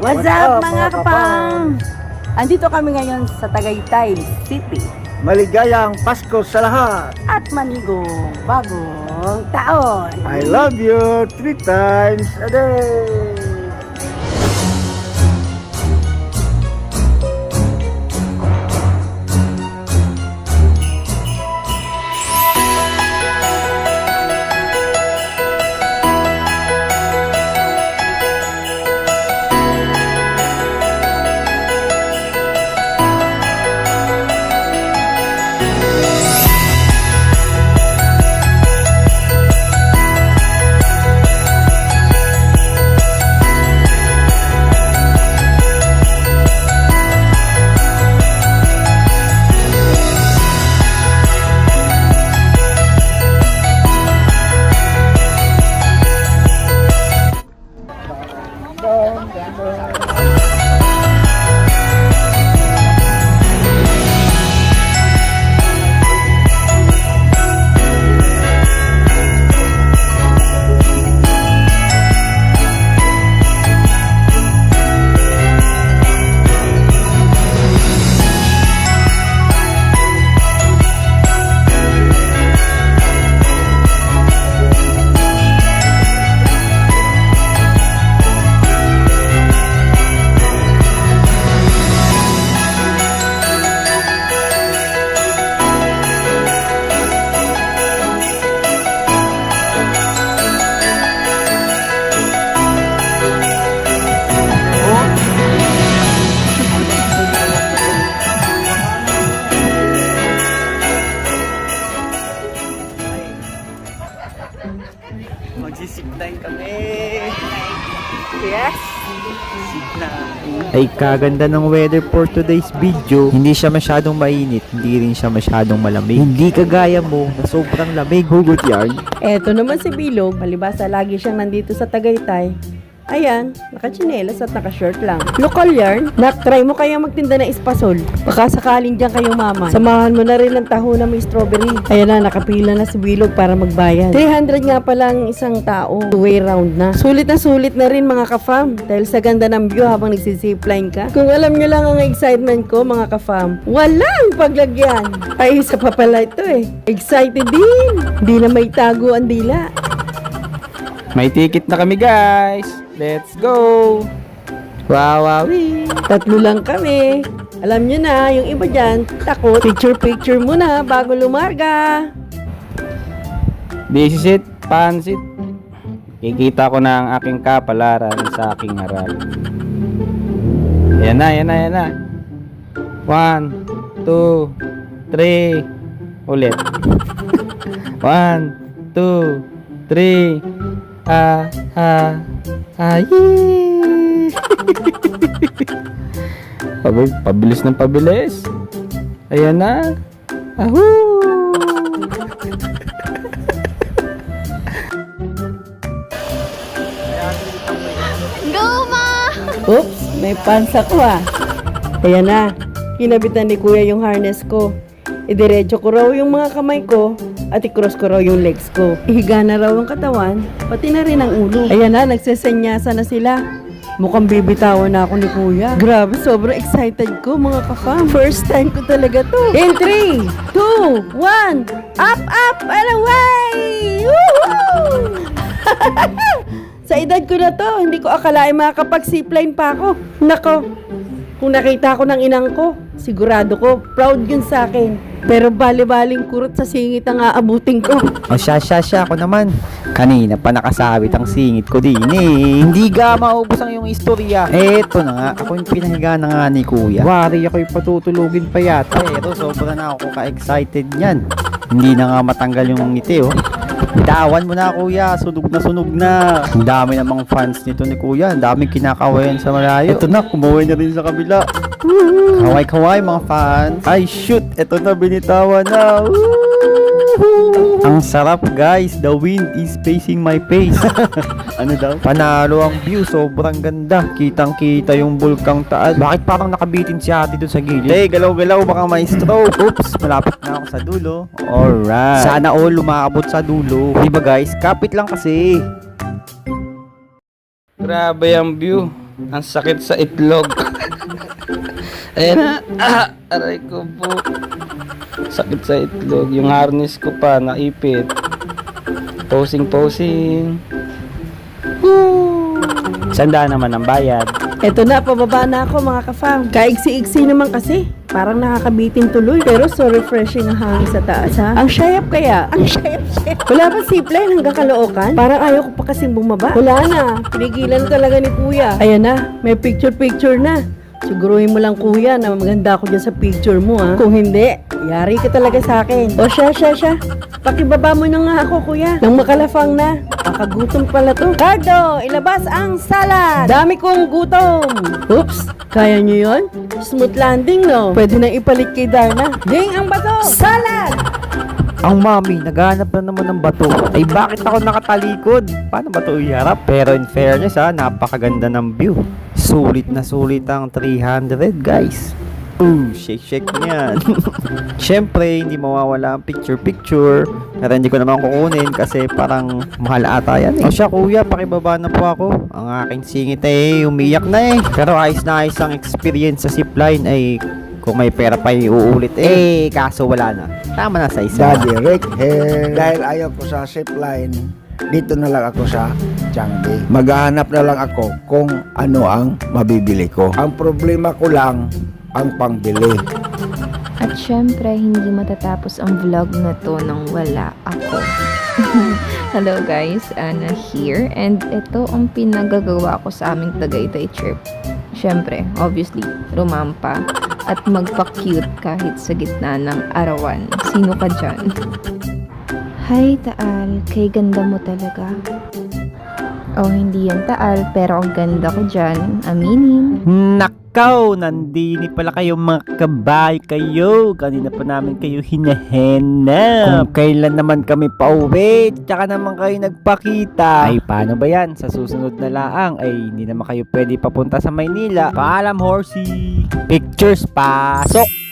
What's up mga kapang? Andito kami ngayon sa Tagaytay City Maligayang Pasko sa lahat. at manigong bagong taon. I love you three times a day. Magsisignan Ay kaganda ng weather for today's video. Hindi siya masyadong mainit, hindi rin siya masyadong malamig. Hindi kagaya mo na sobrang lamig. Hugot yarn. Eto naman si Bilog, palibasa lagi siyang nandito sa Tagaytay. Ayan, nakachinelas at nakashort lang. Local yarn, nak-try mo kaya magtinda ng espasol. Baka sakaling dyan kayong mama. Samahan mo na rin ng taho na may strawberry. Ayan na, nakapila na si Bilog para magbayad. 300 nga pala ang isang tao. Two-way round na. Sulit na sulit na rin mga ka-fam. Dahil sa ganda ng view habang nagsisipline ka. Kung alam nyo lang ang excitement ko mga ka-fam, walang paglagyan. Ay, isa pa pala ito eh. Excited din. Hindi na may tago ang dila. May ticket na kami guys. Let's go. Wow, wow. Tatlo lang kami. Alam nyo na, yung iba dyan, takot. Picture-picture muna bago lumarga. This is it, pansit. Kikita ko na ang aking kapalaran sa aking aral. Yan na, yan na, yan na. One, two, three. Ulit. One, two, three. Ah, ah, ah, yee. Pabil- pabilis ng pabilis. Ayan na. Ahoo! Oops, may pansa ko ah. Ayan na, kinabitan ni kuya yung harness ko. Idiretso ko raw yung mga kamay ko at i-cross ko raw yung legs ko. Ihiga na raw ang katawan, pati na rin ang ulo. Ayan na, nagsesenyasa na sila. Mukhang bibitawan na ako ni kuya. Grabe, sobrang excited ko mga kafam. First time ko talaga to. In 3, 2, 1, up, up, and away! Woohoo! Sa edad ko na to, hindi ko akalain makakapag-zipline pa ako. Nako, kung nakita ko ng inang ko, sigurado ko, proud yun sa akin. Pero bali-baling kurot sa singit ang aabutin ko. O siya, siya, siya ako naman. Kanina pa nakasabit ang singit ko din eh. Hindi ga maubos ang iyong istorya. Eh, eto na nga. Ako yung pinahiga na nga ni kuya. Wari ako'y patutulugin pa yata. Pero sobra na ako ka-excited niyan. Hindi na nga matanggal yung ngiti oh. Bitawan mo na kuya, sunog na sunog na. Ang dami namang fans nito ni kuya. Ang daming kinakawayan sa malayo. Ito na, kumaway na rin sa kabila. Kaway-kaway mga fans. Ay shoot, ito na binitawan na. Ang sarap guys, the wind is facing my face. ano daw? Panalo ang view, sobrang ganda. Kitang kita yung bulkang taal. Bakit parang nakabitin si ate doon sa gilid? Hey, galaw-galaw, baka may stroke. Oops, malapit na ako sa dulo. Alright. Sana all lumakabot sa dulo. Di ba guys, kapit lang kasi. Grabe ang view. Ang sakit sa itlog. Ayan na. Ah, aray ko po. Sakit sa itlog. Yung harness ko pa, naipit. Posing, posing. Woo! Sanda naman ang bayad. Eto na, pababa na ako mga ka-fam. Kaigsi-igsi naman kasi. Parang nakakabitin tuloy. Pero so refreshing ang hangin sa taas ha. Ang shayap kaya. Ang shayap shayap. Wala ba zipline hanggang kalookan? Parang ayaw ko pa kasing bumaba. Wala na. Pinigilan talaga ni kuya. Ayan na. May picture-picture na. Siguruhin mo lang kuya na maganda ako dyan sa picture mo ha. Kung hindi, yari ka talaga sa akin. O siya, siya, siya. Pakibaba mo na nga ako kuya. Nang makalafang na. Kakagutom pala to. Cardo, ilabas ang salad. Dami kong gutom. Oops, kaya nyo yon? Smooth landing no? Pwede na ipalit kay Darna. Ding ang bato. Salad! Ang mami, naghahanap na naman ng bato. Ay bakit ako nakatalikod? Paano ba ito iharap? Pero in fairness ha, napakaganda ng view. Sulit na sulit ang 300 guys. Ooh, shake shake niyan. Siyempre, hindi mawawala ang picture-picture. Pero hindi ko naman kukunin kasi parang mahal ata yan eh. O siya kuya, pakibaba na po ako. Ang aking singit eh, umiyak na eh. Pero ayos na ayos ang experience sa zipline ay kung may pera pa iuulit eh. Kaso wala na. Tama na sa isa. Daddy Rick here. Dahil ayaw ko sa zipline, dito na lang ako sa Changi. Maghahanap na lang ako kung ano ang mabibili ko. Ang problema ko lang, ang pangbili. At syempre, hindi matatapos ang vlog na to nang wala ako. Hello guys, Anna here. And ito ang pinagagawa ko sa aming Tagaytay trip. Syempre, obviously, rumampa at magpa-cute kahit sa gitna ng arawan. Sino ka dyan? Hi, Taal. Kay ganda mo talaga. Oh, hindi yan Taal, pero ang ganda ko dyan. Aminin. Nakaw, nandini pala kayo mga kabay kayo. Kanina pa namin kayo hinahanap. Kung kailan naman kami pauwi, tsaka naman kayo nagpakita. Ay, paano ba yan? Sa susunod na laang, ay hindi naman kayo pwede papunta sa Maynila. Paalam, horsey. Pictures, pasok!